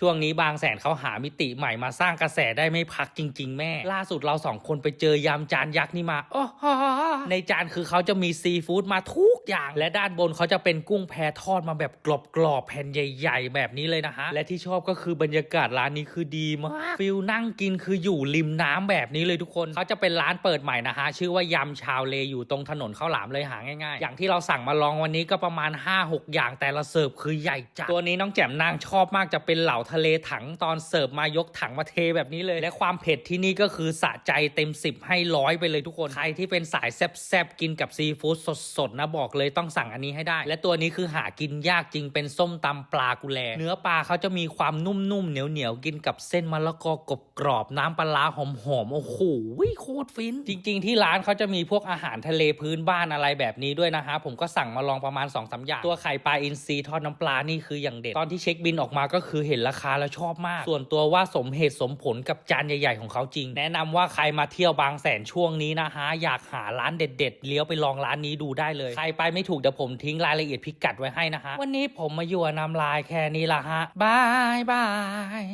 ช่วงนี้บางแสนเขาหามิติใหม่มาสร้างกระแสได้ไม่พักจริง ๆ แม่ ล่าสุดเราสองคนไปเจอยำจานยักษ์นี่มา โอ้โห ในจานคือเขาจะมีซีฟู้ดมาทุกอย่าง และด้านบนเขาจะเป็นกุ้งแพทอดมาแบบกรอบๆแผ่นใหญ่ ๆ แบบนี้เลยนะฮะ และที่ชอบก็คือบรรยากาศร้านนี้คือดีมากฟิลนั่งกินคืออยู่ริมน้ำแบบนี้เลยทุกคนเขาจะเป็นร้านเปิดใหม่นะฮะชื่อว่ายำชาวเลอยู่ตรงถนนข้าวหลามเลยหาง่ายๆ อย่างที่เราสั่งมาลองวันนี้ก็ประมาณ 5-6 อย่างแต่ละเสิร์ฟคือใหญ่จัดตัวนี้น้องแจ่มนางชอบมากจะเป็นเหล่าทะเลถังตอนเสิร์ฟมายกถังมาเทแบบนี้เลย และความเผ็ดที่นี่ก็คือสะใจเต็ม 10 ให้ร้อยไปเลยทุกคนใครที่เป็นสายแซ่บๆกินกับซีฟู้ดสดๆนะบอกเลยต้องสั่งอันนี้ให้ได้ และตัวนี้คือหากินยากจริงเป็นส้มตำปลากุแล เนื้อปลาเขาจะมีความนุ่มๆเหนียวๆกินกับเส้นมะละกอกรอบกรอบน้ำปลาหอมๆโอ้โหโคตรฟิน จริง ๆ ที่ร้านเขาจะมีพวกอาหารทะเลพื้นบ้านอะไรแบบนี้ด้วยนะฮะผมก็สั่งมาลองประมาณ2อสอย่างตัวไข่ปลาอินทรีทอดน้ำปลานี่คืออย่างเด็ดตอนที่เช็คบินออกมาก็คือเห็นราคาแล้วชอบมาก ส่วนตัวว่าสมเหตุสมผลกับจานใหญ่ ๆ ของเขาจริง แนะนำว่าใครมาเที่ยวบางแสนช่วงนี้นะฮะอยากหาร้านเด็ดๆ เลี้ยวไปลองร้านนี้ดูได้เลย ใครไปไม่ถูกเดี๋ยวผมทิ้งรายละเอียดพิกัดไว้ให้นะฮะ วันนี้ผมมาอยู่กับน้ำลายแค่นี้ละฮะบายบาย